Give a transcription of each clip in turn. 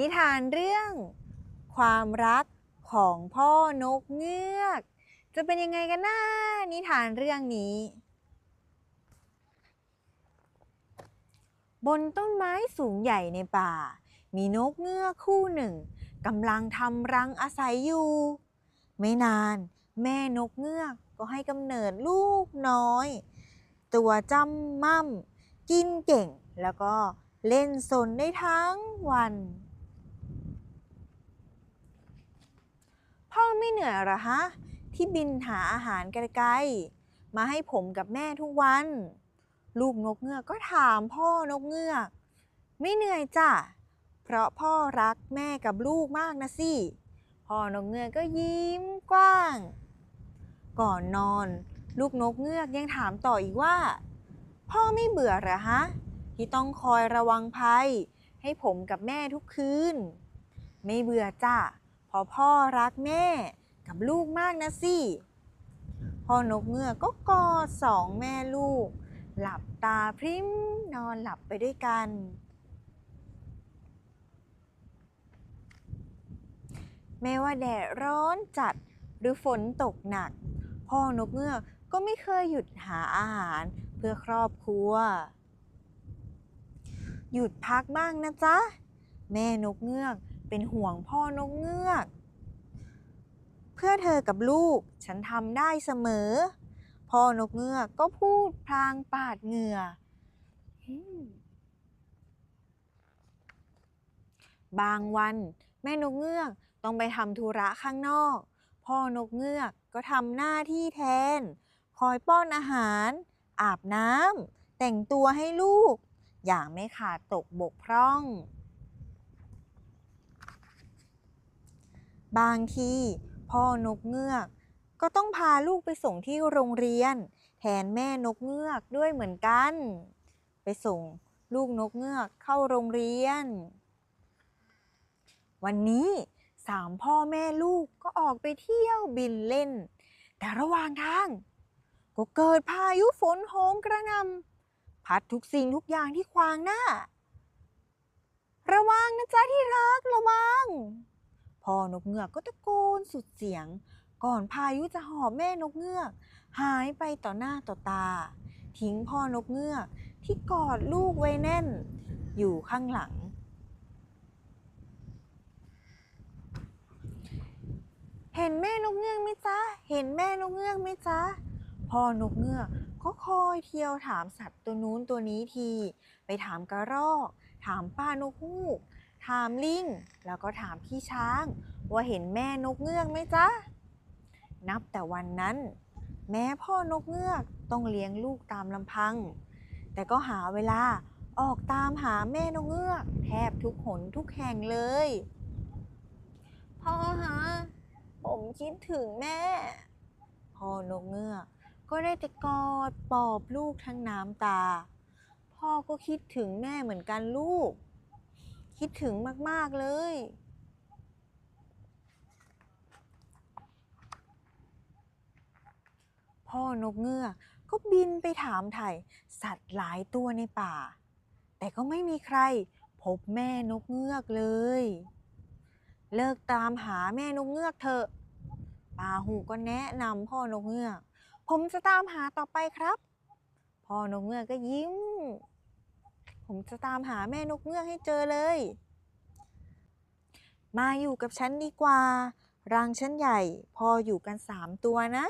นิทานเรื่อง ความรักของพ่อนกเงือก จะเป็นยังไงกันนะนิทานเรื่องนี้ บนต้นไม้สูงใหญ่ในป่า มีนกเงือกคู่หนึ่งกำลังทำรังอาศัยอยู่ ไม่นานแม่นกเงือกก็ให้กำเนิดลูกน้อย ตัวจำม่ำกินเก่งแล้วก็เล่นสนได้ทั้งวัน พ่อไม่ เหนื่อยหรอฮะ ที่บินหาอาหารไกลๆ มาให้ผมกับแม่ทุกวัน ลูกนกเงือกก็ถามพ่อนกเงือก ไม่เหนื่อยจ้ะ เพราะพ่อรักแม่กับลูกมากนะสิ พ่อนกเงือกก็ยิ้มกว้าง ก่อนนอน ลูกนกเงือกยังถามต่ออีกว่า พ่อไม่เบื่อหรอฮะ ที่ต้องคอยระวังภัย ให้ผมกับแม่ทุกคืน ไม่เบื่อจ้ะเพราะพ่อรักแม่ กับลูกมากนะสิพ่อนกเงือกก็กอดสองแม่ลูก หลับตาพริ้มนอนหลับไปด้วยกัน แม้ว่าแดดร้อนจัดหรือฝนตกหนัก พ่อนกเงือกก็ไม่เคยหยุดหาอาหารเพื่อครอบครัว หยุดพักบ้างนะจ๊ะ แม่นกเงือกเป็นห่วงพ่อนกเงือก พื่อเธอกับลูกฉันทำได้เสมอ พ่อนกเงือกก็พูดพลางปาดเหงื่อ บางวัน แม่นกเงือกต้องไปทำธุระข้างนอก พ่อนกเงือกก็ทำหน้าที่แทน คอยป้อนอาหาร อาบน้ำแต่งตัวให้ลูก อย่างไม่ขาดตกบกพร่อง บางที พ่อนกเงือก ก็ต้องพาลูกไปส่งที่โรงเรียน แทนแม่นกเงือกด้วยเหมือนกัน ไปส่งลูกนกเงือกเข้าโรงเรียน วันนี้สามพ่อแม่ลูกก็ออกไปเที่ยวบินเล่น แต่ระหว่างทาง ก็เกิดพายุฝนโหมกระหนำพัดทุกสิ่งทุกอย่างที่ขวางหน้า ระวังนะจ๊ะที่รักระวัง พ่อนกเงือกก็ตะโกนสุดเสียง ก่อนพายุจะหอบแม่นกเงือก หายไปต่อหน้าต่อตา ทิ้งพ่อนกเงือกที่กอดลูกไว้แน่น อยู่ข้างหลัง เห็นแม่นกเงือกไหมจ๊ะ เห็นแม่นกเงือกไหมจ๊ะพ่อนกเงือกก็คอยเที่ยวถามสัตว์ตัวนู้นตัวนี้ที ไปถามกระรอก ถามป้านกฮูก ถามลิง แล้วก็ถามพี่ช้าง ว่าเห็นแม่นกเงือกไหมจ๊ะ นับแต่วันนั้น แม้พ่อนกเงือกต้องเลี้ยงลูกตามลำพัง แต่ก็หาเวลาออกตามหาแม่นกเงือก แทบทุกหนทุกแห่งเลย พ่อฮะ ผมคิดถึงแม่ พ่อนกเงือกก็ได้แต่กอดปลอบลูกทั้งน้ำตา พ่อก็คิดถึงแม่เหมือนกันลูก คิดถึงมาก ๆ เลย พ่อนกเงือกก็บินไปถามไถ่สัตว์หลายตัวในป่า แต่ก็ไม่มีใครพบแม่นกเงือกเลย เลิกตามหาแม่นกเงือกเถอะป่าหูก็แนะนำพ่อนกเงือก ผมจะตามหาต่อไปครับ พ่อนกเงือกก็ยิ้ม ผมจะตามหาแม่นกเงือกให้เจอเลย มาอยู่กับฉันดีกว่า รังฉันใหญ่ พออยู่กันสามตัวนะ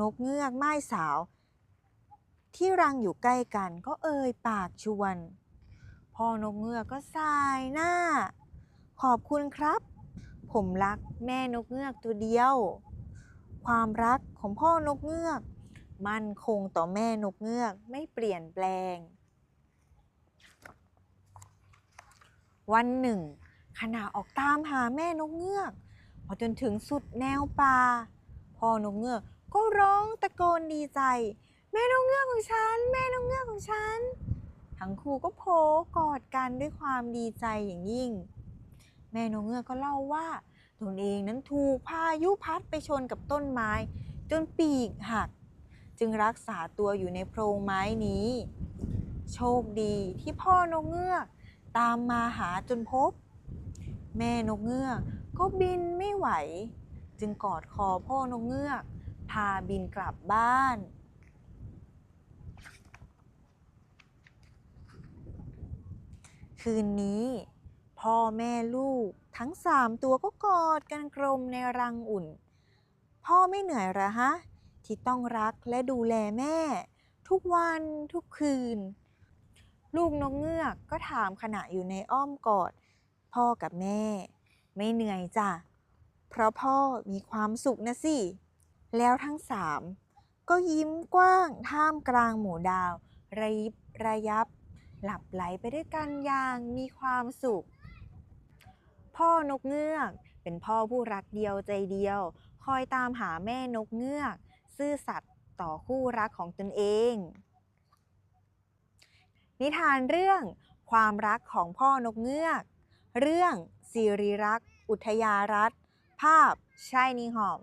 นกเงือกไม้สาว ที่รังอยู่ใกล้กันก็เอ่ยปากชวนพ่อนกเงือกก็สายหน้า ขอบคุณครับ ผมรักแม่นกเงือกตัวเดียว ความรักของพ่อนกเงือก มั่นคงต่อแม่นกเงือกไม่เปลี่ยนแปลง วันหนึ่ง ขณะออกตามหาแม่นกเงือก พอจนถึงสุดแนวป่าพ่อนกเงือกก็ร้องตะโกนดีใจ แม่นกเงือกของฉัน แม่นกเงือกของฉัน ทั้งคู่ก็โผกอดกันด้วยความดีใจอย่างยิ่ง แม่นกเงือกก็เล่าว่าตนเองนั้นถูกพายุพัดไปชนกับต้นไม้ จนปีกหัก จึงรักษาตัวอยู่ในโพรงไม้นี้ โชคดีที่พ่อนกเงือก ตามมาหาจนพบ แม่นกเงือกก็บินไม่ไหว จึงกอดคอพ่อนกเงือก พาบินกลับบ้าน คืนนี้พ่อแม่ลูกทั้งสามตัวก็กอดกันกลมในรังอุ่น พ่อไม่เหนื่อยหรอฮะ ที่ต้องรักและดูแลแม่ ทุกวันทุกคืน ลูกนกเงือกก็ถามขณะอยู่ในอ้อมกอด พ่อกับแม่ ไม่เหนื่อยจ้ะ เพราะพ่อมีความสุขนะสิ แล้วทั้งสามก็ยิ้มกว้างท่ามกลางหมู่ดาว ระยิบระยับ หลับไหลไปด้วยกันอย่างมีความสุข พ่อนกเงือกเป็นพ่อผู้รักเดียวใจเดียว คอยตามหาแม่นกเงือก ซื่อสัตย์ต่อคู่รักของตนเอง นิทานเรื่องความรักของพ่อนกเงือก เรื่องสิริรักษ์อุทยารัตภาพชายนิหอม